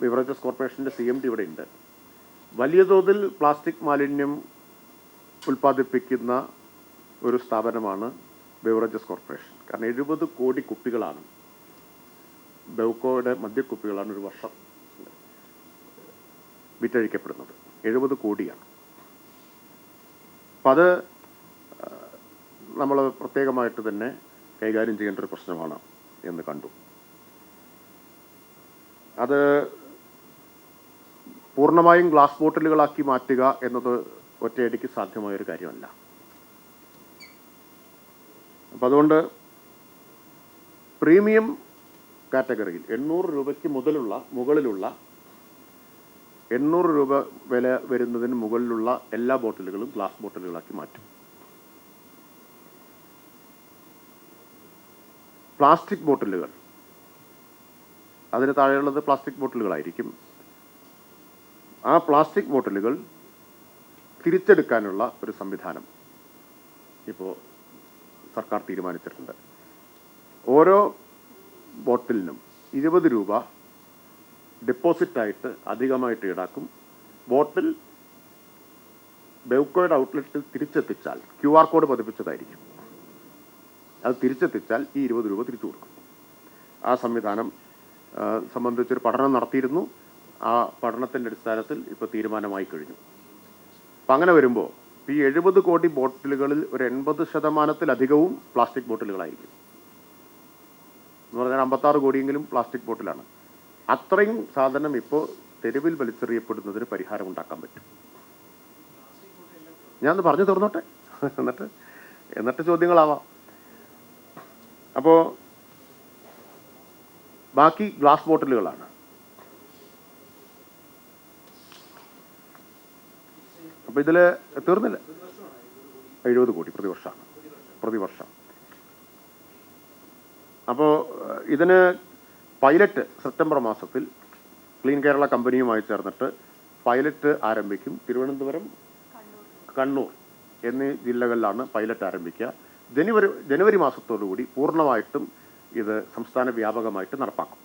Beverages കോർപ്പറേഷന്റെ C M D ഇവിടെ ഉണ്ട് വലിയ തോതിൽ പ്ലാസ്റ്റിക് മാലിന്യം ഉൽപ്പാദിപ്പിക്കുന്ന ഒരു സ്ഥാപനമാണ് ബിവറേജസ് കോർപ്പറേഷൻ. കാരണം എഴുപത് കോടി കുപ്പികളാണ്. ബെവ്കോയുടെ മദ്യക്കുപ്പികളാണ് ഒരു വർഷം വിറ്റഴിക്കപ്പെടുന്നത്. എഴുപത് കോടിയാണ്. അപ്പം അത് നമ്മൾ പ്രത്യേകമായിട്ട് തന്നെ കൈകാര്യം ചെയ്യേണ്ട ഒരു പ്രശ്നമാണ് എന്ന് കണ്ടു. അത് പൂർണമായും ഗ്ലാസ് ബോട്ടിലുകളാക്കി മാറ്റുക എന്നത് ഒറ്റയടിക്ക് സാധ്യമായ ഒരു കാര്യമല്ല. അപ്പം അതുകൊണ്ട് പ്രീമിയം കാറ്റഗറിയിൽ എണ്ണൂറ് രൂപയ്ക്ക് മുതലുള്ള മുകളിലുള്ള എണ്ണൂറ് രൂപ വില വരുന്നതിന് മുകളിലുള്ള എല്ലാ ബോട്ടിലുകളും ഗ്ലാസ് ബോട്ടിലുകളാക്കി മാറ്റും. പ്ലാസ്റ്റിക് ബോട്ടിലുകൾ. അതിന് താഴെയുള്ളത് പ്ലാസ്റ്റിക് ബോട്ടിലുകളായിരിക്കും. ആ പ്ലാസ്റ്റിക് ബോട്ടിലുകൾ തിരിച്ചെടുക്കാനുള്ള ഒരു സംവിധാനം ഇപ്പോൾ സർക്കാർ തീരുമാനിച്ചിട്ടുണ്ട്. ഓരോ ബോട്ടിലിനും ഇരുപത് രൂപ ഡെപ്പോസിറ്റായിട്ട് അധികമായിട്ട് ഈടാക്കും. ബോട്ടിൽ ബെവ്കോയുടെ ഔട്ട്ലെറ്റിൽ തിരിച്ചെത്തിച്ചാൽ ക്യു ആർ കോഡ് പതിപ്പിച്ചതായിരിക്കും. അത് തിരിച്ചെത്തിച്ചാൽ ഈ ഇരുപത് രൂപ തിരിച്ചു കൊടുക്കും. ആ സംവിധാനം സംബന്ധിച്ചൊരു പഠനം നടത്തിയിരുന്നു. ആ പഠനത്തിന്റെ അടിസ്ഥാനത്തിൽ ഇപ്പോൾ തീരുമാനമായി കഴിഞ്ഞു. അപ്പം അങ്ങനെ വരുമ്പോൾ ഈ എഴുപത് കോടി ബോട്ടിലുകളിൽ ഒരു എൺപത് ശതമാനത്തിലധികവും പ്ലാസ്റ്റിക് ബോട്ടിലുകളായിരിക്കും. എന്ന് പറഞ്ഞാൽ അമ്പത്താറ് കോടിയെങ്കിലും പ്ലാസ്റ്റിക് ബോട്ടിലാണ്. അത്രയും സാധനം ഇപ്പോൾ തെരുവിൽ വലിച്ചെറിയപ്പെടുന്നതിന് പരിഹാരം ഉണ്ടാക്കാൻ പറ്റും. ഞാൻ പറഞ്ഞു തീർന്നോട്ടെ. എന്നിട്ട് എന്നിട്ട് ചോദ്യങ്ങളാവാം. അപ്പോൾ ബാക്കി ഗ്ലാസ് ബോട്ടിലുകളാണ്. അപ്പോൾ ഇതിൽ തീർന്നില്ല. എഴുപത് കോടി പ്രതിവർഷമാണ് പ്രതിവർഷം. അപ്പോൾ ഇതിന് പൈലറ്റ് സെപ്റ്റംബർ മാസത്തിൽ ക്ലീൻ കേരള കമ്പനിയുമായി ചേർന്നിട്ട് പൈലറ്റ് ആരംഭിക്കും തിരുവനന്തപുരം കണ്ണൂർ എന്നീ ജില്ലകളിലാണ് പൈലറ്റ് ആരംഭിക്കുക. ജനുവരി ജനുവരി മാസത്തോടുകൂടി പൂർണമായിട്ടും ഇത് സംസ്ഥാന വ്യാപകമായിട്ട് നടപ്പാക്കും.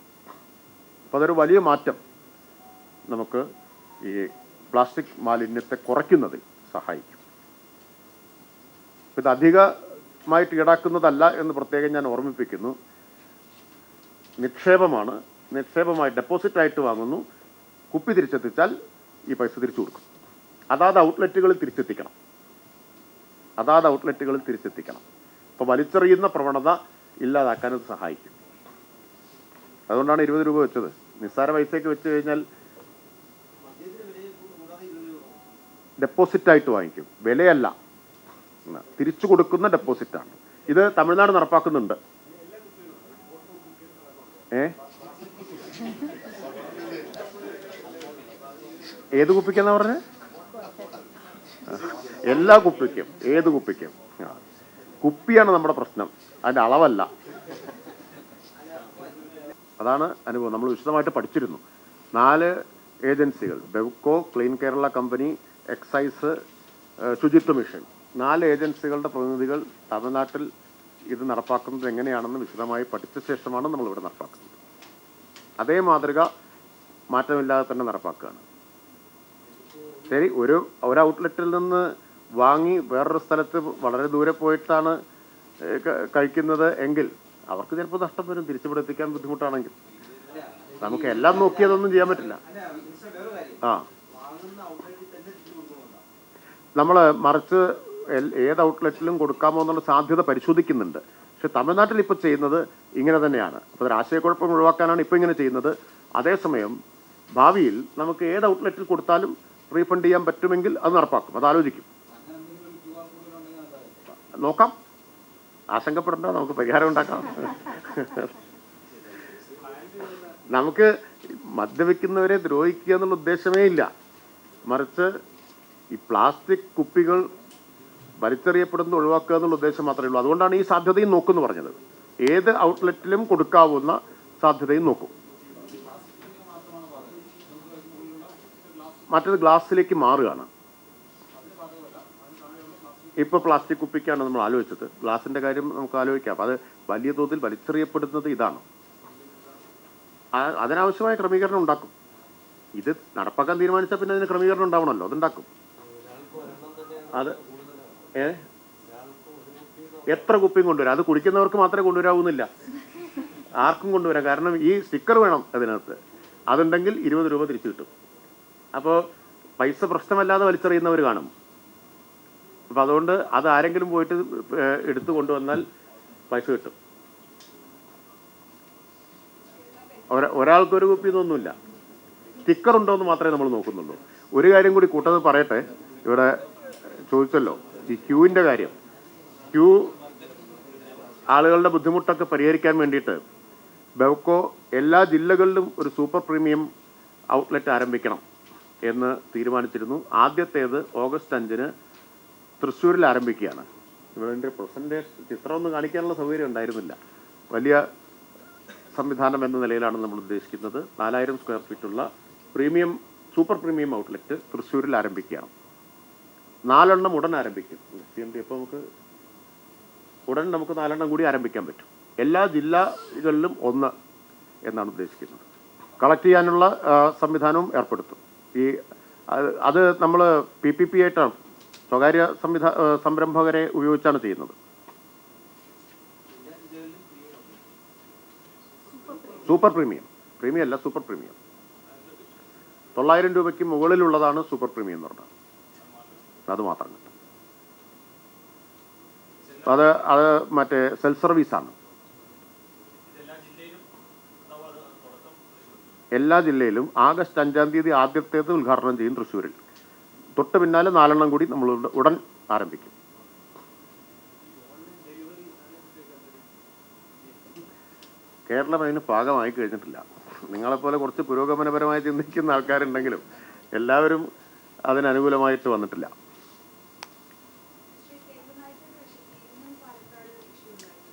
അപ്പോൾ അതൊരു വലിയ മാറ്റം നമുക്ക് ഈ പ്ലാസ്റ്റിക് മാലിന്യത്തെ കുറയ്ക്കുന്നതിൽ സഹായിക്കും. ഇത് അധികമായിട്ട് ഈടാക്കുന്നതല്ല എന്ന് പ്രത്യേകം ഞാൻ ഓർമ്മിപ്പിക്കുന്നു. നിക്ഷേപമാണ്. നിക്ഷേപമായി ഡെപ്പോസിറ്റ് ആയിട്ട് വാങ്ങുന്നു. കുപ്പി തിരിച്ചെത്തിച്ചാൽ ഈ പൈസ തിരിച്ചു കൊടുക്കും. അതാത് ഔട്ട്ലെറ്റുകളിൽ തിരിച്ചെത്തിക്കണം. അതാത് ഔട്ട്ലെറ്റുകളിൽ തിരിച്ചെത്തിക്കണം. അപ്പോൾ വലിച്ചെറിയുന്ന പ്രവണത ഇല്ലാതാക്കാൻ അത് സഹായിക്കും. അതുകൊണ്ടാണ് ഇരുപത് രൂപ വെച്ചത്. നിസ്സാര പൈസയ്ക്ക് വെച്ച് കഴിഞ്ഞാൽ ഡെപ്പോസിറ്റായിട്ട് വാങ്ങിക്കും. വിലയല്ല. തിരിച്ചു കൊടുക്കുന്ന ഡെപ്പോസിറ്റാണ്. ഇത് തമിഴ്നാട് നടപ്പാക്കുന്നുണ്ട്. ഏ? ഏത് കുപ്പിക്കെന്നാ പറഞ്ഞത് എല്ലാ കുപ്പിക്കും. ഏത് കുപ്പിക്കും? ആ. കുപ്പിയാണ് നമ്മുടെ പ്രശ്നം. അതിന്റെ അളവല്ല. അതാണ് അനുഭവം. നമ്മൾ വിശദമായിട്ട് പഠിച്ചിരുന്നു. നാല് ഏജൻസികൾ. Bevco clean Kerala company excise Suchitwa mission. നാല് ഏജൻസികളുടെ പ്രതിനിധികൾ തമിഴ്നാട്ടിൽ ഇത് നടപ്പാക്കുന്നത് എങ്ങനെയാണെന്ന് വിശദമായി പഠിച്ച ശേഷമാണ് നമ്മൾ ഇവിടെ നടപ്പാക്കുന്നത്. അതേ മാതൃക മാറ്റമില്ലാതെ തന്നെ നടപ്പാക്കുകയാണ്. ശരി ഒരു ഒരു ഔട്ട്ലെറ്റിൽ നിന്ന് വാങ്ങി വേറൊരു സ്ഥലത്ത് വളരെ ദൂരെ പോയിട്ടാണ് കഴിക്കുന്നത് എങ്കിൽ അവർക്ക് ചിലപ്പോൾ നഷ്ടം വരും തിരിച്ചിവിടെ എത്തിക്കാൻ ബുദ്ധിമുട്ടാണെങ്കിൽ. നമുക്ക് എല്ലാം നോക്കി അതൊന്നും ചെയ്യാൻ പറ്റില്ല. ആ. നമ്മൾ മറിച്ച് ഏത് ഔട്ട്ലെറ്റിലും കൊടുക്കാമോ എന്നുള്ള സാധ്യത പരിശോധിക്കുന്നുണ്ട്. പക്ഷെ തമിഴ്നാട്ടിൽ ഇപ്പോൾ ചെയ്യുന്നത് ഇങ്ങനെ തന്നെയാണ്. അപ്പോൾ ഒരു ആശയക്കുഴപ്പം ഒഴിവാക്കാനാണ് ഇപ്പോൾ ഇങ്ങനെ ചെയ്യുന്നത്. അതേസമയം ഭാവിയിൽ നമുക്ക് ഏത് ഔട്ട്ലെറ്റിൽ കൊടുത്താലും റീഫണ്ട് ചെയ്യാൻ പറ്റുമെങ്കിൽ അത് നടപ്പാക്കും. അത് ആലോചിക്കും. നോക്കാം. ആശങ്കപ്പെടേണ്ട നമുക്ക് പരിഹാരം ഉണ്ടാക്കാം. നമുക്ക് മദ്യപിക്കുന്നവരെ ദ്രോഹിക്കുക എന്നുള്ള ഉദ്ദേശമേ ഇല്ല. മറിച്ച് ഈ പ്ലാസ്റ്റിക് കുപ്പികൾ വലിച്ചെറിയപ്പെടുന്നത് ഒഴിവാക്കുക എന്നുള്ള ഉദ്ദേശം മാത്രമേ ഉള്ളൂ. അതുകൊണ്ടാണ് ഈ സാധ്യതയും നോക്കുമെന്ന് പറഞ്ഞത്. ഏത് ഔട്ട്ലെറ്റിലും കൊടുക്കാവുന്ന സാധ്യതയും നോക്കും. മറ്റത് ഗ്ലാസ്സിലേക്ക് മാറുകയാണ്. ഇപ്പോൾ പ്ലാസ്റ്റിക് കുപ്പിക്കാണ് നമ്മൾ ആലോചിച്ചത്. ഗ്ലാസിന്റെ കാര്യം നമുക്ക് ആലോചിക്കാം. അത് വലിയ തോതിൽ വലിച്ചെറിയപ്പെടുന്നത് ഇതാണ്. അതിനാവശ്യമായ ക്രമീകരണം ഉണ്ടാക്കും. ഇത് നടപ്പാക്കാൻ തീരുമാനിച്ച പിന്നെ അതിന് ക്രമീകരണം ഉണ്ടാവണമല്ലോ. അതുണ്ടാക്കും. അത് ഏ? എത്ര കുപ്പിയും കൊണ്ടുവരാം? അത് കുടിക്കുന്നവർക്ക് മാത്രമേ കൊണ്ടുവരാവുന്നില്ല. ആർക്കും കൊണ്ടുവരാം. കാരണം ഈ സ്റ്റിക്കർ വേണം അതിനകത്ത്. അതുണ്ടെങ്കിൽ ഇരുപത് രൂപ തിരിച്ചു കിട്ടും. അപ്പോൾ പൈസ പ്രശ്നമല്ലാതെ വലിച്ചെറിയുന്നവർ കാണും. അപ്പം അതുകൊണ്ട് അത് ആരെങ്കിലും പോയിട്ട് എടുത്തു കൊണ്ടുവന്നാൽ പൈസ കിട്ടും. ഒര- ഒരാൾക്കൊരു കുപ്പി ഇതൊന്നുമില്ല. സ്റ്റിക്കർ ഉണ്ടോ എന്ന് മാത്രമേ നമ്മൾ നോക്കുന്നുള്ളൂ. ഒരു കാര്യം കൂടി കൂട്ടത് പറയട്ടെ ഇവിടെ ചോദിച്ചല്ലോ ഈ ക്യൂവിന്റെ കാര്യം. ക്യൂ ആളുകളുടെ ബുദ്ധിമുട്ടൊക്കെ പരിഹരിക്കാൻ വേണ്ടിയിട്ട് ബെവ്കോ എല്ലാ ജില്ലകളിലും ഒരു സൂപ്പർ പ്രീമിയം ഔട്ട്ലെറ്റ് ആരംഭിക്കണം എന്ന് തീരുമാനിച്ചിരുന്നു. ആദ്യത്തേത് ഓഗസ്റ്റ് അഞ്ചിന് തൃശ്ശൂരിൽ ആരംഭിക്കുകയാണ്. ഇവരുടെ പ്രസന്റേഷൻ ചിത്രമൊന്നും കാണിക്കാനുള്ള സൗകര്യം ഉണ്ടായിരുന്നില്ല. വലിയ സംവിധാനം എന്ന നിലയിലാണ് നമ്മൾ ഉദ്ദേശിക്കുന്നത്. നാലായിരം സ്ക്വയർ ഫീറ്റുള്ള പ്രീമിയം സൂപ്പർ പ്രീമിയം ഔട്ട്ലെറ്റ് തൃശ്ശൂരിൽ ആരംഭിക്കുകയാണ്. നാലെണ്ണം ഉടൻ ആരംഭിക്കും. സി ഡി അപ്പോൾ നമുക്ക് ഉടൻ നമുക്ക് നാലെണ്ണം കൂടി ആരംഭിക്കാൻ പറ്റും. എല്ലാ ജില്ലകളിലും ഒന്ന് എന്നാണ് ഉദ്ദേശിക്കുന്നത്. കളക്ട് ചെയ്യാനുള്ള സംവിധാനവും ഏർപ്പെടുത്തും. ഈ അത് നമ്മൾ പി പി പി ആയിട്ടാണ് സ്വകാര്യ സംവിധാ സംരംഭകരെ ഉപയോഗിച്ചാണ് ചെയ്യുന്നത്. Super premium. പ്രീമിയം അല്ല സൂപ്പർ പ്രീമിയം. തൊള്ളായിരം രൂപയ്ക്ക് മുകളിലുള്ളതാണ് സൂപ്പർ പ്രീമിയം എന്ന് പറഞ്ഞത് അത് മാത്രം കിട്ടും. അത് അത് മറ്റേ സെൽഫ് സർവീസാണ് എല്ലാ ജില്ലയിലും ആഗസ്റ്റ് അഞ്ചാം തീയതി ആദ്യത്തേത് ഉദ്ഘാടനം ചെയ്യും തൃശ്ശൂരിൽ. തൊട്ട് പിന്നാലെ നാലെണ്ണം കൂടി നമ്മൾ ഉടൻ ആരംഭിക്കും. കേരളം അതിന് പാകമായി കഴിഞ്ഞിട്ടില്ല. നിങ്ങളെപ്പോലെ കുറച്ച് പുരോഗമനപരമായി ചിന്തിക്കുന്ന ആൾക്കാരുണ്ടെങ്കിലും എല്ലാവരും അതിനനുകൂലമായിട്ട് വന്നിട്ടില്ല.